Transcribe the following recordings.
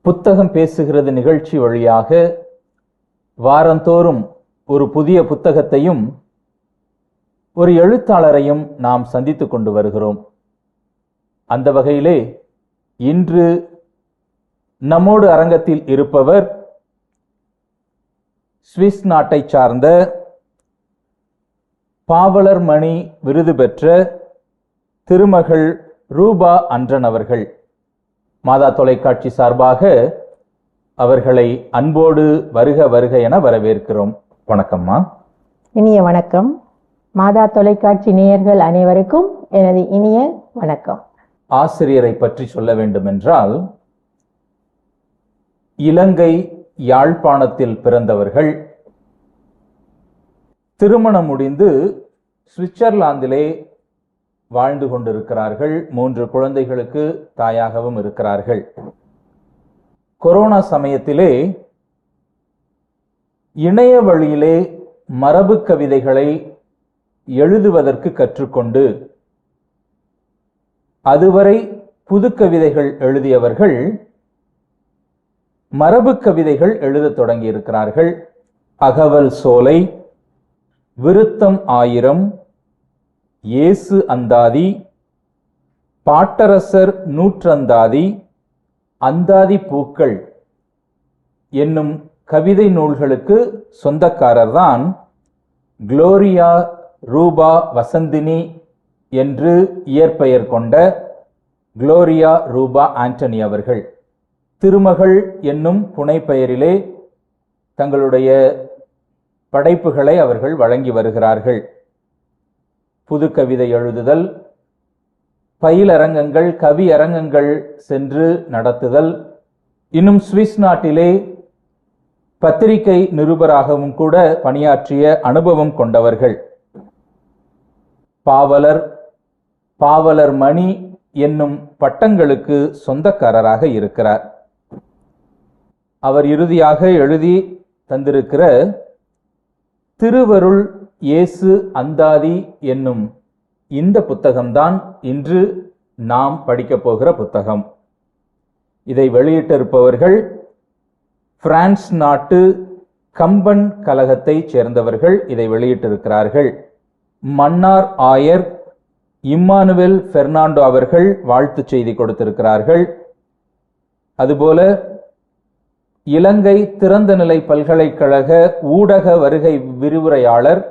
புத்தகம் பேசுகிறது நிகழ்ச்சி வழியாக வாரந்தோறும் ஒரு புதிய புத்தகத்தையும் ஒரு எழுத்தாளரையும் நாம் சந்தித்துக் கொண்டு வருகிறோம். அந்த வகையிலே இன்று நம்மோடு அரங்கத்தில் இருப்பவர் சுவிஸ் நாட்டைச் சார்ந்த பாவலர் மணி விருது பெற்ற திருமகள் ரூபா அன்றன் அவர்கள். மாதா தொலைக்காட்சி சார்பாக அவர்களை அன்போடு வருக வருக என வரவேற்கிறோம். வணக்கம்மா. இனிய வணக்கம். மாதா தொலைக்காட்சி நேயர்கள் அனைவருக்கும் எனது இனிய வணக்கம். ஆசிரியரை பற்றி சொல்ல வேண்டுமென்றால் இலங்கை யாழ்ப்பாணத்தில் பிறந்தவர்கள் திருமணம் முடிந்து சுவிட்சர்லாந்திலே வாழ்ந்து கொண்டிருக்கிறார்கள். மூன்று குழந்தைகளுக்கு தாயாகவும் இருக்கிறார்கள். கொரோனா சமயத்திலே இணைய வழியிலே மரபு கவிதைகளை எழுதுவதற்கு கற்றுக்கொண்டு அதுவரை புது கவிதைகள் எழுதியவர்கள் மரபு கவிதைகள் எழுதத் தொடங்கியிருக்கிறார்கள். அகவல் சோலை விருத்தம் ஆயிரம் இயேசு அந்தாதி பாட்டரசர் நூற்றந்தாதி அந்தாதி பூக்கள் என்னும் கவிதை நூல்களுக்கு சொந்தக்காரர்தான் குளோரியா ரூபா வசந்தினி என்று இயற்பெயர் கொண்ட குளோரியா ரூபா ஆண்டனி அவர்கள். திருமகள் என்னும் புனைப்பெயரிலே தங்களுடைய படைப்புகளை அவர்கள் வழங்கி வருகிறார்கள். புது கவிதை எழுதுதல் பயிலரங்கங்கள் கவி அரங்கங்கள் சென்று நடத்துதல். இன்னும் சுவிஸ் நாட்டிலே பத்திரிகை நிருபராகவும் கூட பணியாற்றிய அனுபவம் கொண்டவர்கள். பாவலர் பாவலர் மணி என்னும் பட்டங்களுக்கு சொந்தக்காரராக இருக்கிறார். அவர் இறுதியாக எழுதி தந்திருக்கிற திருவருள் இயேசு அந்தாதி என்னும் இந்த புத்தகம்தான் இன்று நாம் படிக்கப் போகிற புத்தகம். இதை வெளியிட்டிருப்பவர்கள் பிரான்ஸ் நாட்டு கம்பன் கழகத்தைச் சேர்ந்தவர்கள் இதை வெளியிட்டிருக்கிறார்கள். மன்னார் ஆயர் இம்மானுவேல் பெர்னாண்டோ அவர்கள் வாழ்த்துச் செய்தி கொடுத்திருக்கிறார்கள். அதுபோல இலங்கை திறந்தநிலை பல்கலைக்கழக ஊடக வருகை விரிவுரையாளர்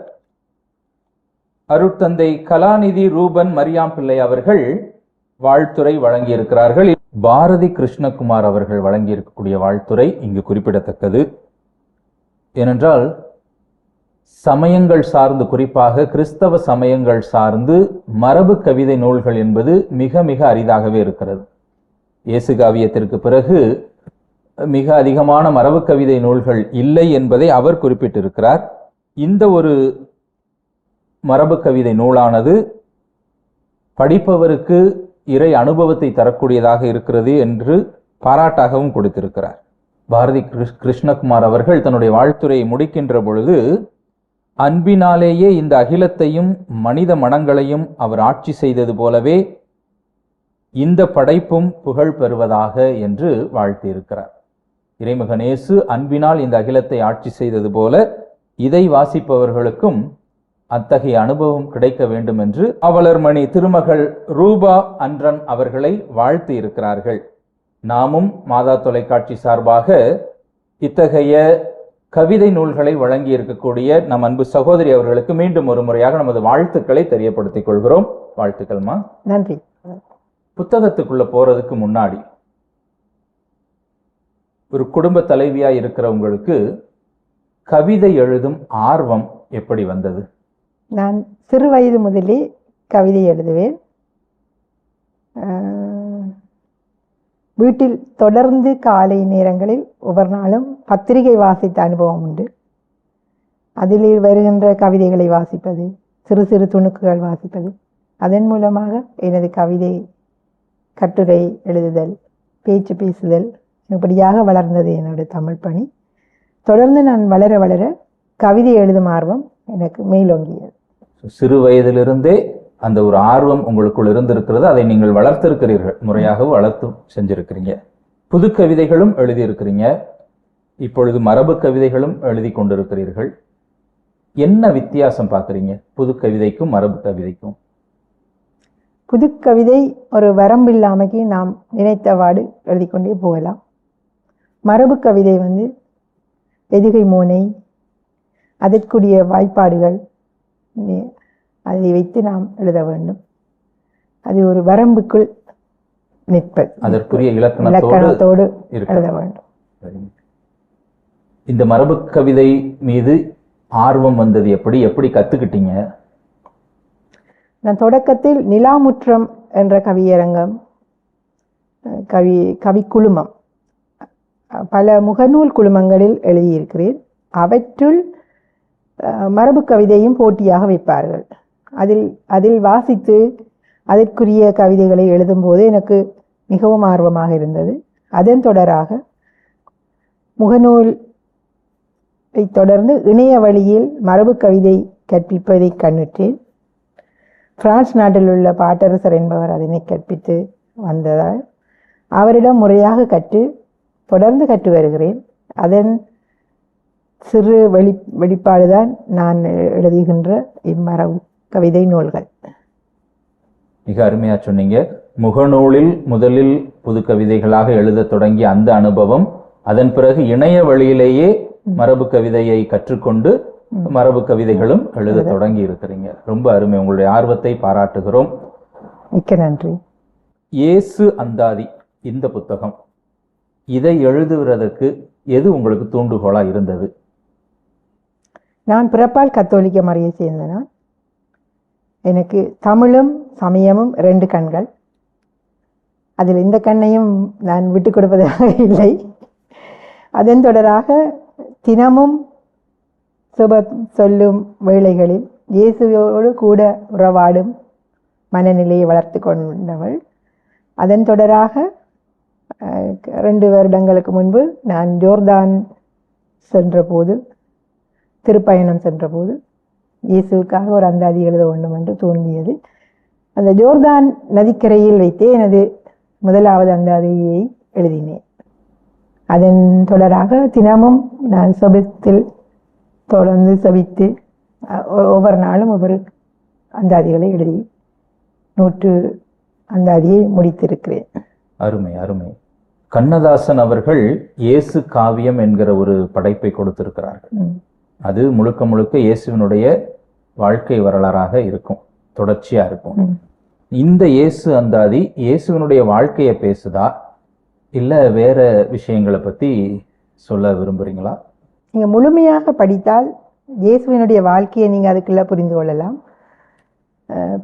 அருட்தந்தை கலாநிதி ரூபன் மரியாம் பிள்ளை அவர்கள் வாழ்த்துறை வழங்கியிருக்கிறார்கள். பாரதி கிருஷ்ணகுமார் அவர்கள் வழங்கியிருக்கக்கூடிய வாழ்த்துறை இங்கு குறிப்பிடத்தக்கது. ஏனென்றால் சமயங்கள் சார்ந்து குறிப்பாக கிறிஸ்தவ சமயங்கள் சார்ந்து மரபு கவிதை நூல்கள் என்பது மிக மிக அரிதாகவே இருக்கிறது. இயேசு காவியத்திற்கு பிறகு மிக அதிகமான மரபு கவிதை நூல்கள் இல்லை என்பதை அவர் குறிப்பிட்டிருக்கிறார். இந்த ஒரு மரபு கவிதை நூலானது படிப்பவருக்கு இறை அனுபவத்தை தரக்கூடியதாக இருக்கிறது என்று பாராட்டாகவும் கொடுத்திருக்கிறார். பாரதி கிருஷ்- கிருஷ்ணகுமார் அவர்கள் தன்னுடைய வாழ்த்துறையை முடிக்கின்ற பொழுது அன்பினாலேயே இந்த அகிலத்தையும் மனித மனங்களையும் அவர் ஆட்சி செய்தது போலவே இந்த படைப்பும் புகழ் பெறுவதாக என்று வாழ்த்தியிருக்கிறார். இறைமகனேசு அன்பினால் இந்த அகிலத்தை ஆட்சி செய்தது போல இதை வாசிப்பவர்களுக்கும் அத்தகைய அனுபவம் கிடைக்க வேண்டும் என்று அவலர்மணி திருமகள் ரூபா அன்றன் அவர்களை வாழ்த்தி இருக்கிறார்கள். நாமும் மாதா தொலைக்காட்சி சார்பாக இத்தகைய கவிதை நூல்களை வழங்கி இருக்கக்கூடிய நம் அன்பு சகோதரி அவர்களுக்கு மீண்டும் ஒரு முறையாக நமது வாழ்த்துக்களை தெரியப்படுத்திக் கொள்கிறோம். வாழ்த்துக்கள்மா நன்றி. புத்தகத்துக்குள்ள போறதுக்கு முன்னாடி ஒரு குடும்ப தலைவியா இருக்கிறவங்களுக்கு கவிதை எழுதும் ஆர்வம் எப்படி வந்தது? நான் சிறு வயது முதலே கவிதை எழுதுவேன். வீட்டில் தொடர்ந்து காலை நேரங்களில் ஒவ்வொரு நாளும் பத்திரிகை வாசித்த அனுபவம் உண்டு. அதில் வருகின்ற கவிதைகளை வாசிப்பது சிறு சிறு துணுக்குகள் வாசிப்பது அதன் மூலமாக எனது கவிதை கட்டுரை எழுதுதல் பேச்சு பேசுதல் இப்படியாக வளர்ந்தது என்னோட தமிழ் பணி. தொடர்ந்து நான் வளர வளர கவிதை எழுதும் ஆர்வம் எனக்கு மேலோங்கியது. சிறு வயதிலிருந்தே அந்த ஒரு ஆர்வம் உங்களுக்குள் இருந்திருக்கிறது. அதை நீங்கள் வளர்த்திருக்கிறீர்கள். முறையாக வளர்த்து செஞ்சிருக்கிறீங்க. புது கவிதைகளும் எழுதியிருக்கிறீங்க. இப்பொழுது மரபு கவிதைகளும் எழுதி கொண்டிருக்கிறீர்கள். என்ன வித்தியாசம் பார்க்குறீங்க? புது கவிதைக்கும் மரபு கவிதைக்கும். புது கவிதை ஒரு வரம்பில்லாமைக்கு நாம் நினைத்தவாடு எழுதிக்கொண்டே போகலாம். மரபு கவிதை வந்து எதுகை மோனை அதற்குரிய வாய்ப்பாடுகள் அதை வைத்து நாம் எழுத வேண்டும். அது ஒரு வரம்புக்குள் நிற்பது. அதற்குரிய இலக்கணத்தோடு எழுத வேண்டும். இந்த மரபு கவிதை மீது ஆர்வம் வந்தது எப்படி? எப்படி கத்துக்கிட்டீங்க? நான் தொடக்கத்தில் நிலாமுற்றம் என்ற கவியரங்கம் கவி கவி குழுமம் பல முகநூல் குழுமங்களில் எழுதியிருக்கிறேன். அவற்றுள் மரபு கவிதையும் போட்டியாக வைப்பார்கள். அதில் அதில் வாசித்து அதற்குரிய கவிதைகளை எழுதும்போது எனக்கு மிகவும் ஆர்வமாக இருந்தது. அதன் தொடராக முகநூல் தொடர்ந்து இணைய வழியில் மரபு கவிதை கற்பிப்பதை கண்ணுற்றேன் பிரான்ஸ் நாட்டில் உள்ள பாட்டரசர் என்பவர் அதனை கற்பித்து வந்ததால் அவரிடம் முறையாக கற்று தொடர்ந்து கற்று வருகிறேன். அதன் சிறு வெளி வெளிப்பாடுதான் நான் எழுதுகின்ற இம்மரபு கவிதை நூல்கள். மிக அருமையா சொன்னீங்க. முகநூலில் முதலில் புது கவிதைகளாக எழுதத் தொடங்கிய அந்த அனுபவம் அதன் பிறகு இணைய வழியிலேயே மரபு கவிதையை கற்றுக்கொண்டு மரபு கவிதைகளும் எழுத. தொடங்கி இருக்கிறீங்க. ரொம்ப அருமை. உங்களுடைய ஆர்வத்தை பாராட்டுகிறோம். மிக்க நன்றி. இயேசு அந்தாதி இந்த புத்தகம். இதை எழுதுவதற்கு எது உங்களுக்கு தூண்டுகோலா இருந்தது? நான் பிறப்பால் கத்தோலிக்க மறையை சேர்ந்த நான் எனக்கு தமிழும் சமயமும் ரெண்டு கண்கள். அதில் இந்த கண்ணையும் நான் விட்டு கொடுப்பதாக இல்லை. அதன் தொடராக தினமும் சுப சொல்லும் வேளைகளில் இயேசுவோடு கூட உறவாடும் மனநிலையை வளர்த்து கொண்டவள். அதன் தொடராக ரெண்டு வருடங்களுக்கு முன்பு நான் ஜோர்தான் சென்றபோது திருப்பயணம் சென்றபோது இயேசுவுக்காக ஒரு அந்தாதி எழுத வேண்டும் என்று தோன்றியது. அந்த ஜோர்தான் நதிக்கரையில் வைத்தே எனது முதலாவது அந்தாதியை எழுதினேன். அதன் தொடராக தினமும் நான் சபித்தில் தொடர்ந்து சபித்து ஒவ்வொரு நாளும் ஒவ்வொரு அந்தாதிகளை எழுதி நூற்று அந்தாதியை முடித்திருக்கிறேன். அருமை அருமை. கண்ணதாசன் அவர்கள் இயேசு காவியம் என்கிற ஒரு படைப்பை கொடுத்திருக்கிறார்கள். அது முழுக்க முழுக்க இயேசுவினுடைய வாழ்க்கை வரலாறாக இருக்கும் தொடர்ச்சியா இருக்கும். இந்த இயேசு அந்தாதி இயேசுவினுடைய வாழ்க்கையை பேசுதா? இல்ல வேற விஷயங்களை பத்தி சொல்ல விரும்புறீங்களா? நீங்கள் முழுமையாக படித்தால் இயேசுவினுடைய வாழ்க்கையை நீங்கள் அதுக்குள்ள புரிந்து கொள்ளலாம்.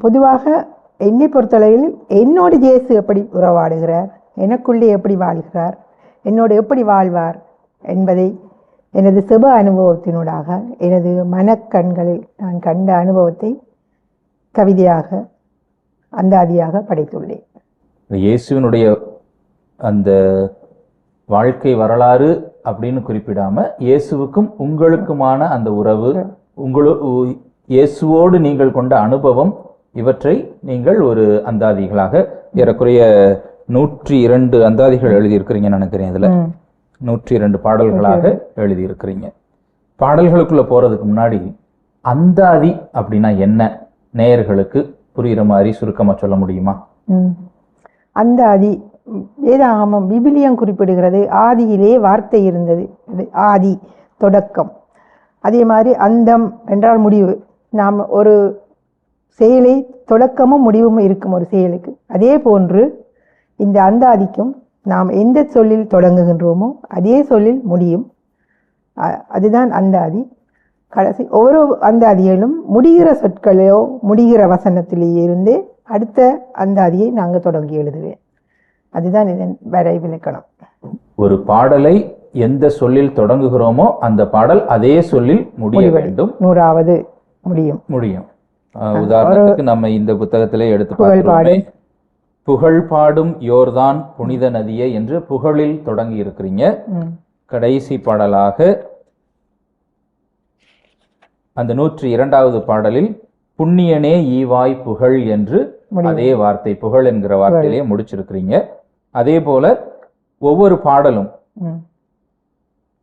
பொதுவாக என்னை பொறுத்தளவில் என்னோடு இயேசு எப்படி உறவாடுகிறார்? எனக்குள்ளே எப்படி வாழ்கிறார்? என்னோடு எப்படி வாழ்வார்? என்பதை எனது சுப அனுபவத்தினூடாக எனது மனக்கண்களில் நான் கண்ட அனுபவத்தை கவிதையாக அந்தாதியாக படைத்துள்ளேன் இயேசுவினுடைய அந்த வாழ்க்கை வரலாறு அப்படின்னு குறிப்பிடாம இயேசுவுக்கும் உங்களுக்குமான அந்த உறவு உங்களு இயேசுவோடு நீங்கள் கொண்ட அனுபவம் இவற்றை நீங்கள் ஒரு அந்தாதிகளாக ஏறக்குறைய நூற்றி இரண்டு அந்தாதிகள் எழுதியிருக்கிறீங்கன்னு நினைக்கிறேன் இதுல. நூற்றி இரண்டு பாடல்களாக எழுதியிருக்கிறீங்க. பாடல்களுக்குள்ள போறதுக்கு முன்னாடி அந்தாதி அப்படின்னா என்ன? நேயர்களுக்கு புரியுற மாதிரி சுருக்கமா சொல்ல முடியுமா? ம். அந்த ஆதி வேதாகமம் விபிலியம் குறிப்பிடுகிறது. ஆதியிலே வார்த்தை இருந்தது. ஆதி தொடக்கம். அதே மாதிரி அந்தம் என்றால் முடிவு. நாம் ஒரு செயலை தொடக்கமும் முடிவும் இருக்கும் ஒரு செயலுக்கு. அதே போன்று இந்த அந்தாதிக்கும் நாம் எந்த சொல்லில் தொடங்குகின்றோமோ அதே சொல்லில் முடியும். அதுதான் அந்தாதி கடைசி ஒவ்வொரு அந்தாதியிலும் முடிகிற சொற்களோ முடிகிற வசனத்திலேயே இருந்து அடுத்த அந்தாதியை நாங்கள் தொடங்கி எழுதுவேன். அதுதான் இதன் வரைவிலக்கணம் ஒரு பாடலை எந்த சொல்லில் தொடங்குகிறோமோ அந்த பாடல் அதே சொல்லில் முடிய வேண்டும். நூறாவது முடியும். முடியும். உதாரணத்துக்கு நம்ம இந்த புத்தகத்திலே எடுத்து பார்க்கிறோமே புகழ் பாடும் யோர்தான் புனித நதியே என்று புகழில் தொடங்கி இருக்கிறீங்க. கடைசி பாடலாக அந்த நூற்றி இரண்டாவது பாடலில் புண்ணியனே ஈவாய் புகழ் என்று. அதே வார்த்தை புகழ் என்கிற வார்த்தையிலே முடிச்சிருக்கிறீங்க அதே போல ஒவ்வொரு பாடலும்.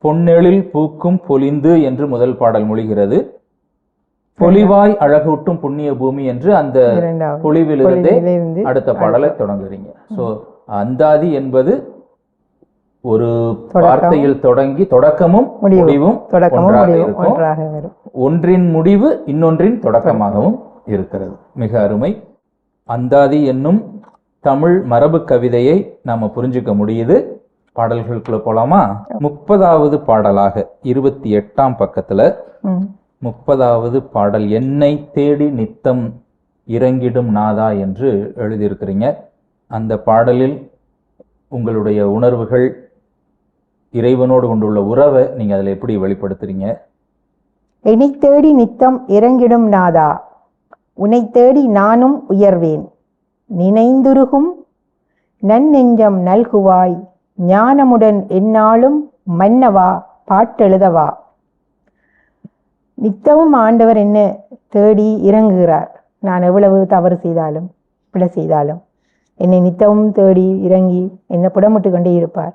பொன்னெழில் பூக்கும் பொலிந்து என்று முதல் பாடல் மொழிகிறது பொலிவாய் அழகூட்டும் புண்ணிய பூமி என்று அந்த பொலிவிலிருந்தே அடுத்த பாடலை தொடங்குறீங்க. சோ அந்தாதி என்பது ஒரு வார்த்தையில் தொடங்கி தொடக்கமும் முடிவும். ஒன்றாக இருக்கும். ஒன்றின் முடிவு இன்னொன்றின் தொடக்கமாகவும் இருக்கிறது. மிக அருமை. அந்தாதி என்னும் தமிழ் மரபு கவிதையை நாம புரிஞ்சுக்க முடியுது. பாடல்களுக்குள்ள போலாமா? முப்பதாவது பாடலாக இருபத்தி எட்டாம் பக்கத்துல. முப்பதாவது பாடல் என்னை தேடி நித்தம் இறங்கிடும் நாதா என்று எழுதியிருக்கிறீங்க. அந்த பாடலில் உங்களுடைய உணர்வுகள் இறைவனோடு கொண்டுள்ள உறவை நீங்கள் அதில் எப்படி வெளிப்படுத்துறீங்க? என்னை தேடி நித்தம் இறங்கிடும் நாதா உன்னை தேடி நானும் உயர்வேன். நினைந்துருகும் நன்னெஞ்சம் நல்குவாய் ஞானமுடன் என்னாலும் மன்னவா பாட்டெழுதவா. நித்தமும் ஆண்டவர் என்ன தேடி இறங்குகிறார். நான் எவ்வளவு தவறு செய்தாலும் பிழை செய்தாலும் என்னை நித்தமும் தேடி இறங்கி என்னை புடமிட்டு கொண்டே இருப்பார்.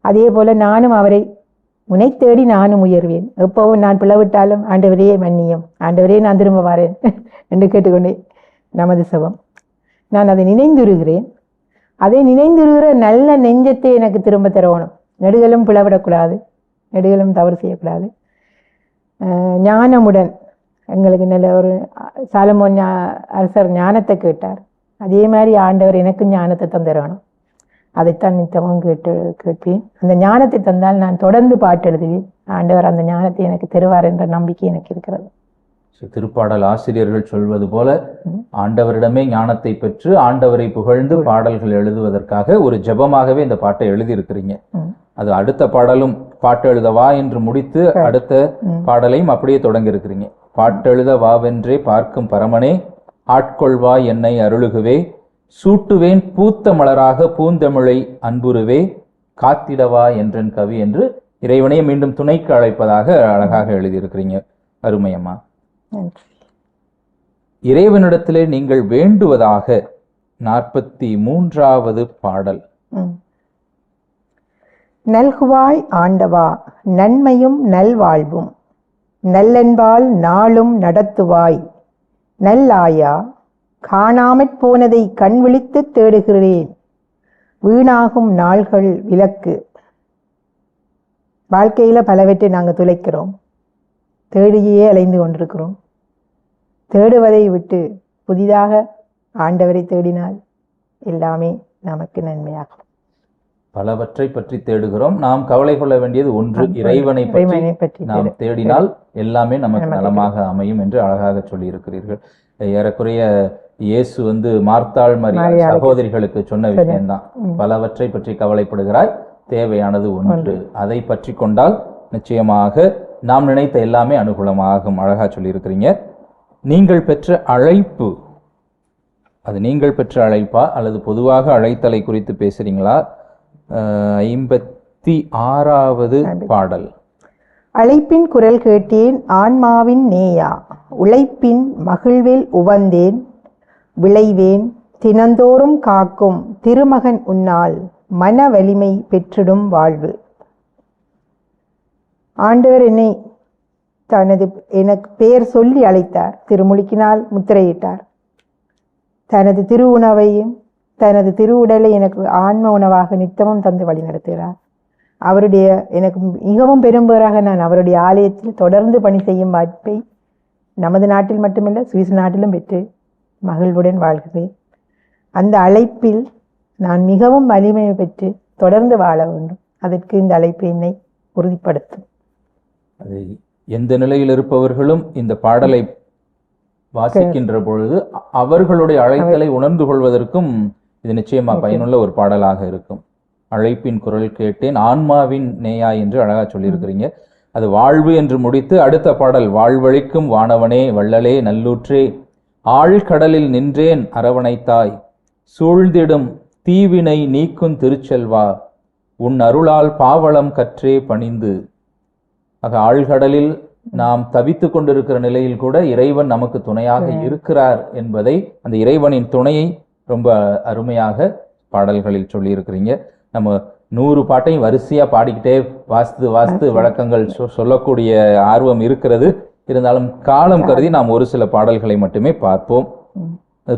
அதே போல நானும் அவரை உனை தேடி நானும் உயர்வேன். எப்போவும் நான் பிளவிட்டாலும் ஆண்டவரே மன்னியும். ஆண்டவரே நான் திரும்ப வரேன் என்று கேட்டுக்கொண்டே நமது சபம். நான் அதை நினைந்துருகிறேன். அதை நினைந்துருகிற நல்ல நெஞ்சத்தை எனக்கு திரும்ப தரணும். நெடுகளும் பிளவிடக்கூடாது. நெடுகளும் தவறு செய்யக்கூடாது. ஞானமுடன் எங்களுக்கு நல்ல ஒரு சாலமோன் ஞா- அரசர் ஞானத்தை கேட்டார். அதே மாதிரி ஆண்டவர் எனக்கு ஞானத்தை தந்துடணும் அதைத்தான் நித்தமும் கேட்டு கேட்பேன். அந்த ஞானத்தை தந்தால் நான் தொடர்ந்து பாட்டு எழுதுவேன். ஆண்டவர் அந்த ஞானத்தை எனக்கு தருவார் என்ற நம்பிக்கை எனக்கு இருக்கிறது. திருப்பாடல் ஆசிரியர்கள் சொல்வது போல ஆண்டவரிடமே ஞானத்தை பெற்று ஆண்டவரை புகழ்ந்து பாடல்கள் எழுதுவதற்காக ஒரு ஜெபமாகவே இந்த பாட்டை எழுதியிருக்கிறீங்க. அது அடுத்த பாடலும் பாட்டு எழுதவா என்று முடித்து அடுத்த. பாடலையும் அப்படியே தொடங்கி இருக்கிறீங்க பாட்டெழுத வாவென்றே பார்க்கும் பரமனே ஆட்கொள்வா என்னை அருளுகுவே. சூட்டுவேன் பூத்த மலராக பூந்தமிழை அன்புருவே. காத்திடவா என்றன் கவி என்று இறைவனை மீண்டும் துணைக்கு அழைப்பதாக அழகாக எழுதியிருக்கிறீங்க. அருமையம்மா. இறைவனிடத்திலே நீங்கள் வேண்டுவதாக நாற்பத்தி மூன்றாவது பாடல். நல்குவாய் ஆண்டவா நன்மையும் நல்வாழ்வும். நல்லன்பால் நாளும் நடத்துவாய். நல்லாயா காணாமற் போனதை கண் விழித்து தேடுகிறேன். வீணாகும் நாள்கள் விலக்கு வாழ்க்கையில பலவற்றை நாங்கள் துளைக்கிறோம். தேடியே அலைந்து கொண்டிருக்கிறோம். தேடுவதை விட்டு புதிதாக ஆண்டவரை தேடினால் எல்லாமே நமக்கு நன்மையாகும். பலவற்றை பற்றி தேடுகிறோம். நாம் கவலை கொள்ள வேண்டியது ஒன்று இறைவனை பற்றி. நாம் தேடினால் எல்லாமே நமக்கு நலமாக அமையும் என்று அழகாக சொல்லி இருக்கிறீர்கள் ஏறக்குறைய இயேசு வந்து மார்த்தாள் மரியாள் சகோதரிகளுக்கு சொன்ன விஷயம்தான். பலவற்றை பற்றி கவலைப்படுகிறாய் தேவையானது ஒன்று. அதை பற்றி கொண்டால் நிச்சயமாக நாம் நினைத்த எல்லாமே அனுகூலமாகும். அழகா சொல்லியிருக்கிறீங்க. நீங்கள் பெற்ற அழைப்பு. அது நீங்கள் பெற்ற அழைப்பா? அல்லது பொதுவாக அழைத்தலை குறித்து பேசுறீங்களா? ஐம்பத்தி ஆறாவது பாடல். அழைப்பின் குரல் கேட்டேன் ஆன்மாவின் நேயா. உழைப்பின் மகிழ்வில் உவந்தேன் விளைவேன் தினந்தோறும் காக்கும் திருமகன் உன்னால் மன வலிமை பெற்றிடும் வாழ்வு. ஆண்டவர் என்னை தனது எனக்கு பெயர் சொல்லி அழைத்தார். திருமுழுக்கினால் முத்திரையிட்டார். தனது திரு உணவையும் தனது திரு உடலை எனக்கு ஆன்ம உணவாக நித்தமும் தந்து வழிநடத்துகிறார் அவருடைய எனக்கு மிகவும் பெரும்பேறாக நான் அவருடைய ஆலயத்தில் தொடர்ந்து பணி செய்யும் வாய்ப்பை நமது நாட்டில் மட்டுமல்ல சுவிஸ் நாட்டிலும் பெற்று மகிழ்வுடன் வாழ்கிறேன். அந்த அழைப்பில் நான் மிகவும் வலிமை பெற்று தொடர்ந்து வாழ வேண்டும். அதற்கு இந்த அழைப்பு என்னை உறுதிப்படுத்தும். அது எந்த நிலையில் இருப்பவர்களும் இந்த பாடலை வாசிக்கின்ற பொழுது அவர்களுடைய அழைத்தலை உணர்ந்து கொள்வதற்கும் இது நிச்சயமா பயனுள்ள ஒரு பாடலாக இருக்கும். அழைப்பின் குரல் கேட்டேன் ஆன்மாவின் நேயா என்று அழகா சொல்லியிருக்கிறீங்க. அது வாழ்வு என்று முடித்து அடுத்த பாடல் வாழ்வழிக்கும் வானவனே வள்ளலே நல்லூற்றே ஆழ்கடலில் நின்றேன் அரவணைத்தாய் சூழ்ந்திடும் தீவினை நீக்கும் திருச்செல்வா உன் அருளால் பாவளம் கற்றே பணிந்து ஆக ஆழ்கடலில் நாம் தவித்து கொண்டிருக்கிற நிலையில் கூட இறைவன் நமக்கு துணையாக இருக்கிறார் என்பதை அந்த இறைவனின் துணையை ரொம்ப அருமையாக பாடல்களில் சொல்லியிருக்கிறீங்க. நம்ம நூறு பாட்டையும் வரிசையா பாடிக்கிட்டே வாசித்து வாசித்து வழக்கங்கள் சொல்லக்கூடிய ஆர்வம் இருக்கிறது. இருந்தாலும் காலம் கருதி நாம் ஒரு சில பாடல்களை மட்டுமே பார்ப்போம்.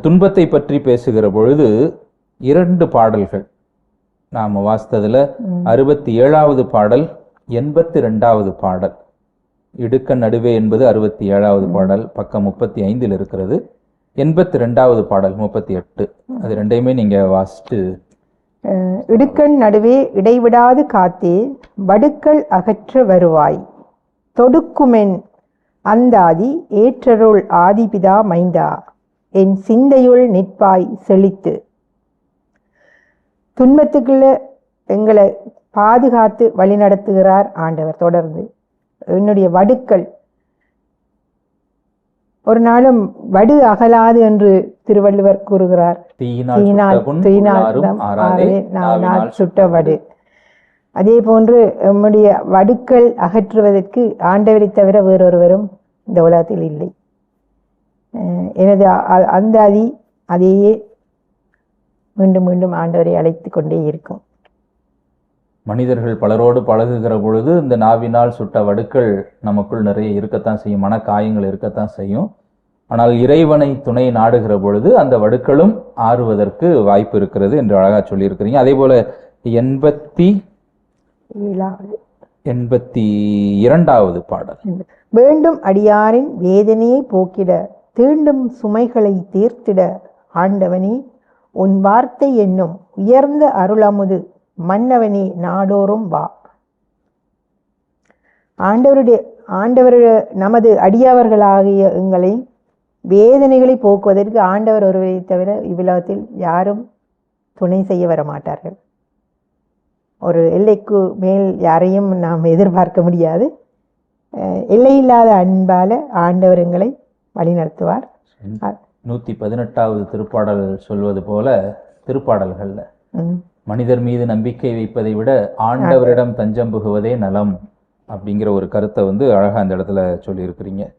துன்பத்தை பற்றி பேசுகிற பொழுது இரண்டு பாடல்கள் நாம் வாசித்ததுல. அறுபத்தி ஏழாவது பாடல் எண்பத்தி ரெண்டாவது பாடல். இடுக்க நடுவே என்பது அறுபத்தி ஏழாவது பாடல் பக்கம் முப்பத்தி ஐந்தில் இருக்கிறது. எண்பத்தி ரெண்டாவது பாடல் முப்பத்தி எட்டு அது ரெண்டையுமே நீங்க வாசிட்டு இடுக்கண் நடுவே இடைவிடாது காத்தே வடுக்கள் அகற்ற வருவாய். தொடுக்குமென் அந்தாதி ஏற்றருள் ஆதிபிதா மைந்தா. என் சிந்தையுள் நிற்பாய் செழித்து. துன்பத்துக்குள்ள எங்களை பாதுகாத்து வழிநடத்துகிறார் ஆண்டவர். தொடர்ந்து என்னுடைய வடுக்கள் ஒரு நாளும் வடு அகலாது என்று திருவள்ளுவர் கூறுகிறார். தீயினால் தீயினால் சுட்ட வடு. அதே போன்று நம்முடைய வடுக்கள் அகற்றுவதற்கு ஆண்டவரை தவிர வேறொருவரும் இந்த உலகத்தில் இல்லை. எனது அந்த அதி அதையே மீண்டும் மீண்டும் ஆண்டவரை அழைத்து கொண்டே இருக்கும். மனிதர்கள் பலரோடு பழகுகிற பொழுது இந்த நாவினால் சுட்ட வடுக்கள் நமக்குள் நிறைய இருக்கத்தான் செய்யும் மனக்காயங்கள் இருக்கத்தான் செய்யும். ஆனால் இறைவனை துணை நாடுகிற பொழுது அந்த வடுக்களும் ஆறுவதற்கு வாய்ப்பு இருக்கிறது என்று அழகா சொல்லியிருக்கிறீங்க. அதே போல எண்பத்தி எண்பத்தி இரண்டாவது பாடல். வேண்டும் அடியாரின் வேதனையை போக்கிட தீண்டும் சுமைகளை தீர்த்திட ஆண்டவனே உன் வார்த்தை என்னும் உயர்ந்த அருளமுது மன்னவனே நாடோறும் வா. ஆண்டவருடைய ஆண்டவர் நமது அடியவர்களாகிய எங்களை வேதனைகளை போக்குவதற்கு ஆண்டவர் ஒருவரை தவிர இவ்வுலகத்தில் யாரும் துணை செய்ய வர மாட்டார்கள் ஒரு எல்லைக்கு மேல் யாரையும் நாம் எதிர்பார்க்க முடியாது. எல்லையில்லாத அன்பால ஆண்டவர் எங்களை வழிநடத்துவார். நூத்தி பதினெட்டாவது திருப்பாடல் சொல்வது போல திருப்பாடல்கள்ல மனிதர் மீது நம்பிக்கை வைப்பதை விட ஆண்டவரிடம் தஞ்சம் புகுவதே நலம் அப்படிங்கிற ஒரு கருத்தை வந்து அழகா அந்த இடத்துல சொல்லியிருக்கிறீங்க.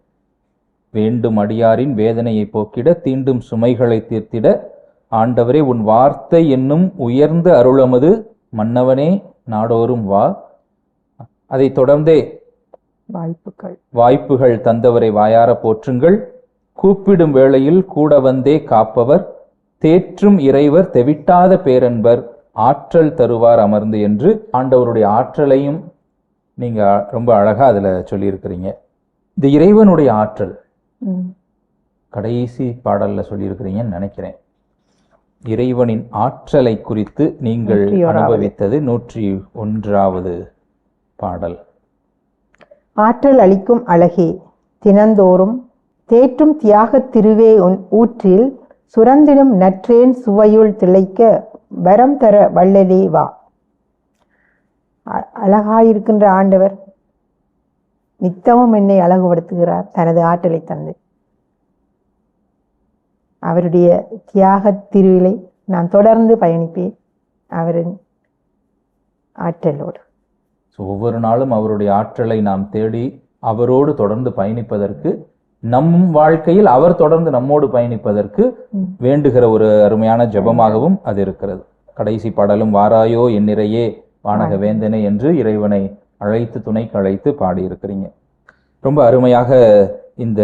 வேண்டும் அடியாரின் வேதனையை போக்கிட தீண்டும் சுமைகளை தீர்த்திட ஆண்டவரே உன் வார்த்தை என்னும் உயர்ந்த அருளமது மன்னவனே நாடோறும் வா. அதைத் தொடர்ந்தே வாய்ப்புகள். வாய்ப்புகள் தந்தவரை வாயார போற்றுங்கள். கூப்பிடும் வேளையில் கூட வந்தே காப்பவர். தேற்றும் இறைவர் தெவிட்டாத பேரன்பர். ஆற்றல் தருவார் அமர்ந்து என்று ஆண்டவருடைய ஆற்றலையும் நீங்க ரொம்ப அழகா அதுல சொல்லியிருக்கிறீங்க. இந்த இறைவனுடைய ஆற்றல். கடைசி பாடல்ல சொல்லியிருக்கிறீங்கன்னு நினைக்கிறேன். இறைவனின் ஆற்றலை குறித்து நீங்கள். அனுபவித்தது நூற்றி ஒன்றாவது பாடல். ஆற்றல் அளிக்கும் அழகே தினந்தோறும் தேற்றும் தியாகத் திருவே உன் ஊற்றில் சுரந்திடும் நற்றேன் சுவையுள் திளைக்க வரம் தர வள்ளலே வா. அ- அழகாயிருக்கின்ற ஆண்டவர் நித்தமும் என்னை அழகுபடுத்துகிறார் தனது ஆற்றலை தந்து. அவருடைய தியாகத் திருவிலை நான் தொடர்ந்து பயணிப்பேன் அவரின் ஆற்றலோடு. ஸோ ஒவ்வொரு நாளும் அவருடைய ஆற்றலை நாம் தேடி அவரோடு தொடர்ந்து பயணிப்பதற்கு நம் வாழ்க்கையில் அவர் தொடர்ந்து நம்மோடு பயணிப்பதற்கு. வேண்டுகிற ஒரு அருமையான ஜெபமாகவும் அது இருக்கிறது. கடைசி பாடலும் வாராயோ என்னிறையே வானக வேந்தனே என்று இறைவனை அழைத்து துணைக்கு அழைத்து பாடியிருக்கிறீங்க. ரொம்ப அருமையாக இந்த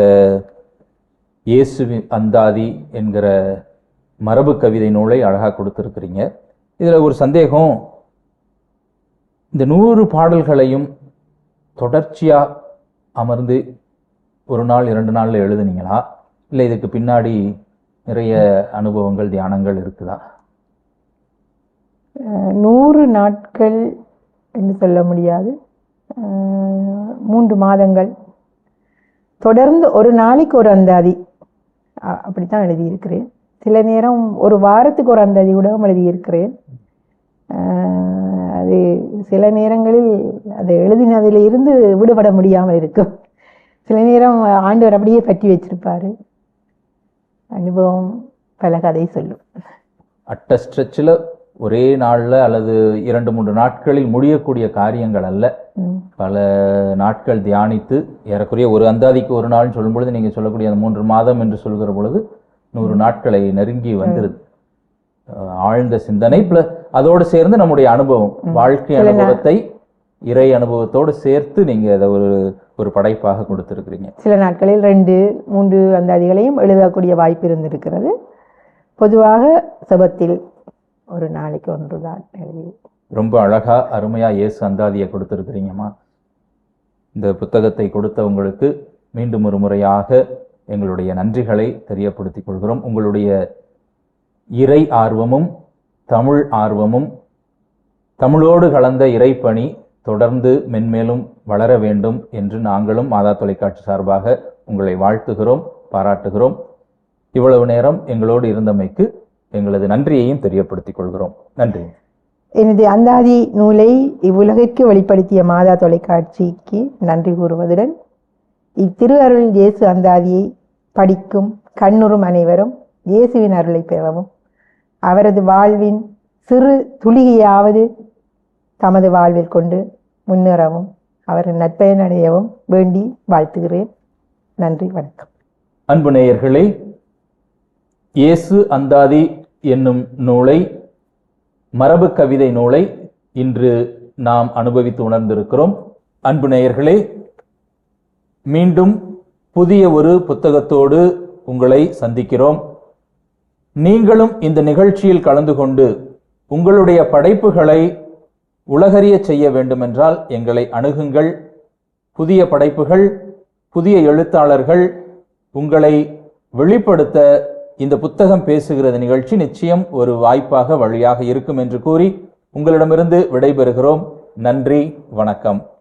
இயேசு அந்தாதி என்கிற மரபு கவிதை நூலை அழகா கொடுத்திருக்கிறீங்க. இதுல ஒரு சந்தேகம் இந்த நூறு பாடல்களையும் தொடர்ச்சியா அமர்ந்து ஒரு நாள் இரண்டு நாளில் எழுதுனீங்களா? இல்லை இதுக்கு பின்னாடி நிறைய அனுபவங்கள் தியானங்கள் இருக்குதா? நூறு நாட்கள் என்று சொல்ல முடியாது. மூன்று மாதங்கள். தொடர்ந்து ஒரு நாளைக்கு ஒரு அந்தாதி. அப்படித்தான் எழுதியிருக்கிறேன். சில நேரம் ஒரு வாரத்துக்கு ஒரு அந்தாதி கூட எழுதியிருக்கிறேன். அது சில நேரங்களில் அது எழுதினதிலிருந்து விடுபட முடியாமல் இருக்கும். சில நேரம் ஆண்டவர் அப்படியே பற்றி வச்சிருப்பாரு. அனுபவம் பல கதை சொல்லும். அட்ட ஸ்ட்ரெச்சில் ஒரே நாளில் அல்லது இரண்டு மூன்று நாட்களில் முடியக்கூடிய காரியங்கள் அல்ல. பல நாட்கள் தியானித்து ஏறக்குறைய ஒரு அந்தாதிக்கு ஒரு நாள்னு சொல்லும் பொழுது நீங்கள் சொல்லக்கூடிய அந்த மூன்று மாதம் என்று சொல்கிற பொழுது நூறு நாட்களை நெருங்கி வந்துருது. ஆழ்ந்த சிந்தனை பிளஸ் அதோடு சேர்ந்து நம்முடைய அனுபவம் வாழ்க்கை அனுபவத்தை இறை அனுபவத்தோடு சேர்த்து நீங்க அதை ஒரு ஒரு படைப்பாக கொடுத்திருக்கிறீங்க. சில நாட்களில் ரெண்டு மூன்று அந்தாதிகளையும் எழுதக்கூடிய வாய்ப்பு இருந்திருக்கிறது. பொதுவாக செபத்தில் ஒரு நாளைக்கு ஒன்று தான் எழுதி. ரொம்ப அழகா அருமையா இயேசு அந்தாதியை கொடுத்திருக்கிறீங்கம்மா. இந்த புத்தகத்தை கொடுத்த உங்களுக்கு மீண்டும் ஒரு முறையாக எங்களுடைய நன்றிகளை தெரியப்படுத்திக் கொள்கிறோம். உங்களுடைய இறை ஆர்வமும் தமிழ் ஆர்வமும் தமிழோடு கலந்த இறைப்பணி தொடர்ந்து மென்மேலும் வளர வேண்டும் என்று நாங்களும் மாதா தொலைக்காட்சி சார்பாக உங்களை வாழ்த்துகிறோம் பாராட்டுகிறோம். இவ்வளவு நேரம் எங்களோடு இருந்தமைக்கு எங்களது நன்றியையும் தெரியப்படுத்திக் கொள்கிறோம். நன்றி. எனது அந்தாதி நூலை இவ்வுலகிற்கு வெளிப்படுத்திய மாதா தொலைக்காட்சிக்கு நன்றி கூறுவதுடன் இத்திரு அருள் இயேசு அந்தாதியை படிக்கும் கண்ணுறும் அனைவரும் இயேசுவின் அருளை பெறவும் அவரது வாழ்வின் சிறு துளிகையாவது தமது வாழ்வில் கொண்டு முன்னேறவும் அவரின் நற்பயன் அடையவும் வேண்டி வாழ்த்துகிறேன். நன்றி வணக்கம். அன்பு நேயர்களே இயேசு அந்தாதி என்னும் நூலை மரபு கவிதை நூலை இன்று நாம் அனுபவித்து உணர்ந்திருக்கிறோம். அன்பு நேயர்களே மீண்டும் புதிய ஒரு புத்தகத்தோடு உங்களை சந்திக்கிறோம். நீங்களும் இந்த நிகழ்ச்சியில் கலந்து கொண்டு உங்களுடைய படைப்புகளை உலகறிய செய்ய வேண்டுமென்றால் எங்களை அணுகுங்கள். புதிய படைப்புகள் புதிய எழுத்தாளர்கள் உங்களை வெளிப்படுத்த இந்த புத்தகம் பேசுகிறது நிகழ்ச்சி நிச்சயம் ஒரு வாய்ப்பாக வழியாக இருக்கும் என்று கூறி உங்களிடமிருந்து விடைபெறுகிறோம். நன்றி வணக்கம்.